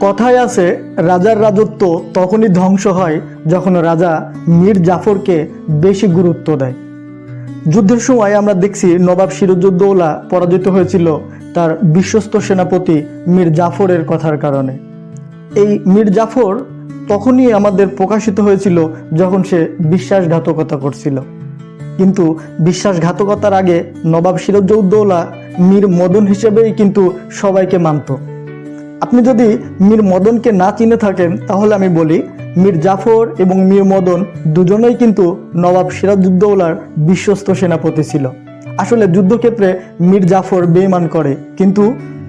কথায় আছে, রাজার রাজত্ব তখনই ধ্বংস হয় যখন রাজা মীর জাফরকে বেশি গুরুত্ব দেয়। যুদ্ধের সময় আমরা দেখছি নবাব সিরাজউদ্দৌলা পরাজিত হয়েছিল তার বিশ্বস্ত সেনাপতি মীর জাফরের কথার কারণে। এই মীর জাফর তখনই আমাদের প্রকাশিত হয়েছিল যখন সে বিশ্বাসঘাতকতা করছিল। কিন্তু বিশ্বাসঘাতকতার আগে নবাব সিরাজউদ্দৌলা মীর মদন হিসেবেই কিন্তু সবাইকে মানত। আপনি যদি মীর মদনকে না চিনে থাকেন, তাহলে আমি বলি, মীর জাফর এবং মীর মদন দুজনেই কিন্তু নবাব সিরাজউদ্দৌলার বিশ্বস্ত সেনাপতি ছিল। আসলে যুদ্ধক্ষেত্রে মীর জাফর বেইমান করে, কিন্তু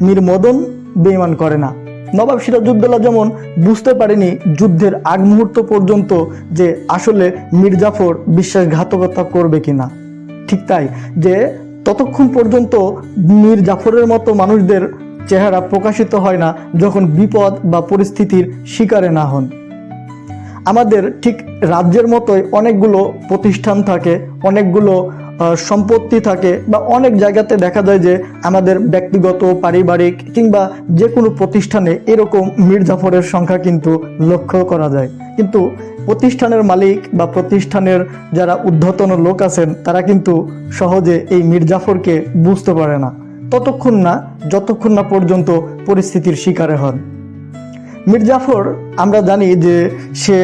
মীর মদন বেইমান করে না। নবাব সিরাজউদ্দৌলা যেমন বুঝতে পারেনি যুদ্ধের আগ মুহূর্ত পর্যন্ত যে আসলে মীর জাফর বিশ্বাসঘাতকতা করবে কিনা। ঠিক তাই যে ততক্ষণ পর্যন্ত মীর জাফরের মতো মানুষদের চেহারা প্রকাশিত হয় না যখন বিপদ বা পরিস্থিতির শিকারে না হন। আমাদের ঠিক রাজ্যের মতোই অনেকগুলো প্রতিষ্ঠান থাকে, অনেকগুলো সম্পত্তি থাকে বা অনেক জায়গাতে দেখা যায় যে আমাদের ব্যক্তিগত, পারিবারিক কিংবা যে কোনো প্রতিষ্ঠানে এরকম মির্জাফরের সংখ্যা কিন্তু লক্ষ্য করা যায়। কিন্তু প্রতিষ্ঠানের মালিক বা প্রতিষ্ঠানের যারা ঊর্ধ্বতন লোক আছেন, তারা কিন্তু সহজে এই মির্জাফরকে বুঝতে পারে না। ততক্ষণ না, যতক্ষণ না পর্যন্ত পরিস্থিতির শিকারে হন। মীর জাফর, আমরা জানি যে সে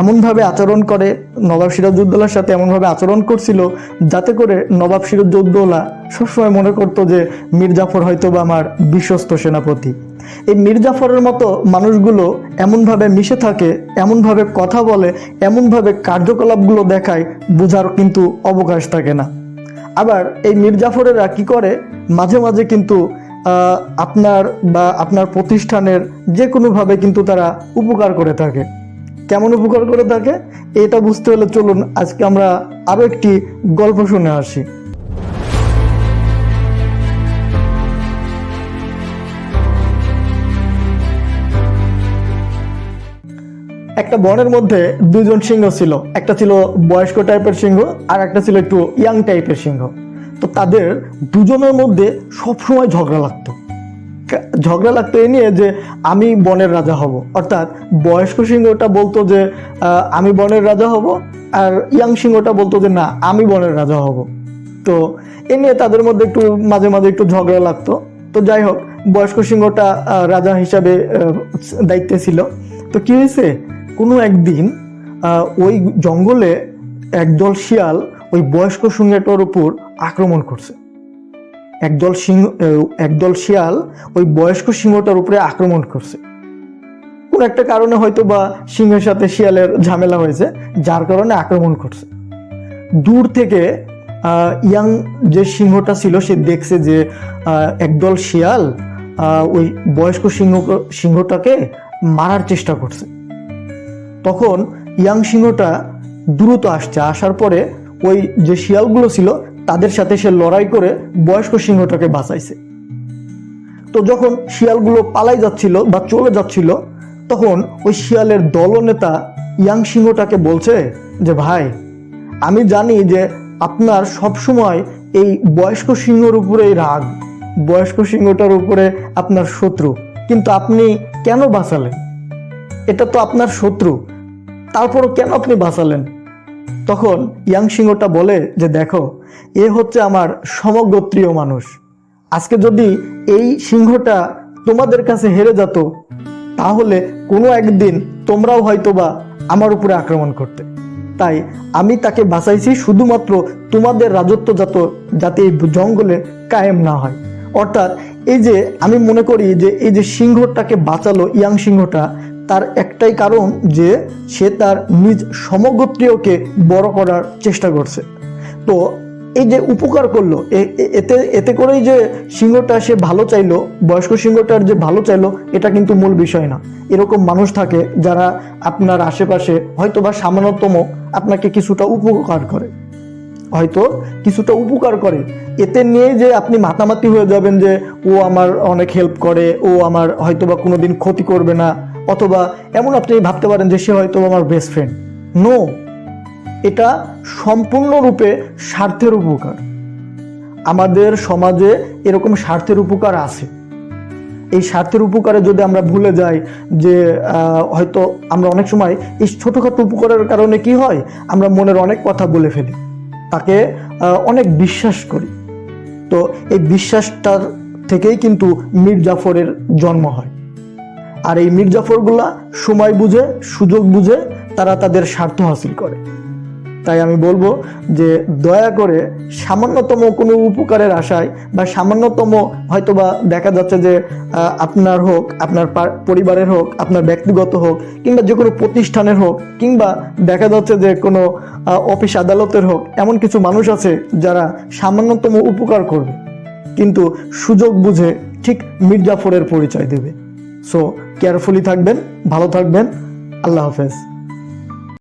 এমনভাবে আচরণ করে, নবাব সিরাজউদ্দৌলার সাথে এমনভাবে আচরণ করছিল যাতে করে নবাব সিরাজউদ্দৌলা সবসময় মনে করতো যে মীর জাফর হয়তো বা আমার বিশ্বস্ত সেনাপতি। এই মীর জাফরের মতো মানুষগুলো এমনভাবে মিশে থাকে, এমনভাবে কথা বলে, এমনভাবে কার্যকলাপগুলো দেখায়, বোঝার কিন্তু অবকাশ থাকে না। আবার এই মির্জাফরেরা কি করে? মাঝে মাঝে কিন্তু আপনার বা আপনার প্রতিষ্ঠানের যে কোনোভাবে কিন্তু তারা উপকার করে থাকে। কেমন উপকার করে থাকে? এটা বুঝতে হলে চলুন আজকে আমরা আরও একটি গল্প শুনে আসি। একটা বনের মধ্যে দুজন সিংহ ছিল। একটা ছিল বয়স্ক টাইপের সিংহ, আর একটা ছিল একটু ইয়াং টাইপের সিংহ। তো তাদের দুজনের মধ্যে সবসময় ঝগড়া লাগতো। ঝগড়া লাগতো এ নিয়ে যে আমি বনের রাজা হব। অর্থাৎ বয়স্ক সিংহটা বলতো যে আমি বনের রাজা হব, আর ইয়াং সিংহটা বলতো যে, না, আমি বনের রাজা হব। তো এ নিয়ে তাদের মধ্যে একটু, মাঝে মাঝে একটু ঝগড়া লাগতো। তো যাই হোক, বয়স্ক সিংহটা রাজা হিসাবে দায়িত্বে ছিল। তো কি হয়েছে? কোনো একদিন ওই জঙ্গলে একদল শিয়াল ওই বয়স্ক সিংহটার উপর আক্রমণ করছে। একদল সিংহ একদল শিয়াল ওই বয়স্ক সিংহটার উপরে আক্রমণ করছে। কোনো একটা কারণে হয়তো বা সিংহের সাথে শিয়ালের ঝামেলা হয়েছে, যার কারণে আক্রমণ করছে। দূর থেকে ইয়াং যে সিংহটা ছিল, সে দেখছে যে একদল শিয়াল ওই বয়স্ক সিংহ, সিংহটাকে মারার চেষ্টা করছে। তখন ইয়াং সিংহটা দ্রুত আসছে। আসার পরে ওই যে শিয়ালগুলো ছিল, তাদের সাথে সে লড়াই করে বয়স্ক সিংহটাকে বাঁচাইছে। তো যখন শিয়ালগুলো পালাই যাচ্ছিল বা চলে যাচ্ছিল, তখন ওই শিয়ালের দলনেতা ইয়াং সিংহটাকে বলছে যে, ভাই, আমি জানি যে আপনার সবসময় এই বয়স্ক সিংহর উপরেই রাগ। বয়স্ক সিংহটার উপরে আপনার শত্রু। কিন্তু আপনি কেন বাঁচালেন? এটা তো আপনার শত্রু। তারপরও কেন আপনি বাঁচালেন? তখন ইয়াং সিংহটা বলে যে, দেখো, এ হচ্ছে আমার সমগোত্রীয় মানুষ। আজকে যদি এই সিংহটা তোমাদের কাছে হেরে যেত, তাহলে কোনো একদিন তোমরাও হয়তোবা আমার উপরে আক্রমণ করতে। তাই আমি তাকে বাঁচাইছি শুধুমাত্র তোমাদের রাজত্ব যত, যাতে এই জঙ্গলে কায়েম না হয়। অর্থাৎ এই যে, আমি মনে করি যে, এই যে সিংহটাকে বাঁচালো ইয়াং সিংহটা তার একটাই কারণ যে সে তার নিজ সমগোত্রীয়কে বড় করার চেষ্টা করছে। তো এই যে উপকার করল এতে এতে করেই যে সিংহটা সে ভালো চাইলো, বয়স্ক সিংহটার যে ভালো চাইলো, এটা কিন্তু মূল বিষয় না। এরকম মানুষ থাকে যারা আপনার আশেপাশে হয়তো বা সামান্যতম আপনাকে কিছুটা উপকার করে। হয়তো কিছুটা উপকার করে। এতে নিয়ে যে আপনি মাতামাতি হয়ে যাবেন যে, ও আমার অনেক হেল্প করে, ও আমার হয়তো বা কোনোদিন ক্ষতি করবে না। অথবা এমন আপনি ভাবতে পারেন যে সে হয়তো আমার বেস্ট ফ্রেন্ড নো এটা সম্পূর্ণরূপে স্বার্থের উপকার। আমাদের সমাজে এরকম স্বার্থের উপকার আছে। এই স্বার্থের উপকারে যদি আমরা ভুলে যাই যে হয়তো আমরা অনেক সময় এই ছোটোখাটো উপকারের কারণে কি হয়? আমরা মনের অনেক কথা বলে ফেলি। তাকে অনেক বিশ্বাস করি। তো এই বিশ্বাসটার থেকেই কিন্তু মীর জাফরের জন্ম হয়। আর এই মীর জাফরগুলা সময় বুঝে, সুযোগ বুঝে তারা তাদের স্বার্থ হাসিল করে। তাই আমি বলব যে দয়া করে সামান্যতম কোনো উপকারের আশায় বা সামান্যতম হয়তোবা দেখা যাচ্ছে যে আপনার হোক, আপনার পরিবারের হোক, আপনার ব্যক্তিগত হোক, কিংবা যে কোনো প্রতিষ্ঠানের হোক, কিংবা দেখা যাচ্ছে যে কোনো অফিস আদালতের হোক, এমন কিছু মানুষ আছে যারা সামান্যতম উপকার করবে। কিন্তু সুযোগ বুঝে ঠিক মির্জাফরের পরিচয় দেবে। সো কেয়ারফুলি থাকবেন ভালো থাকবেন আল্লাহ হাফেজ।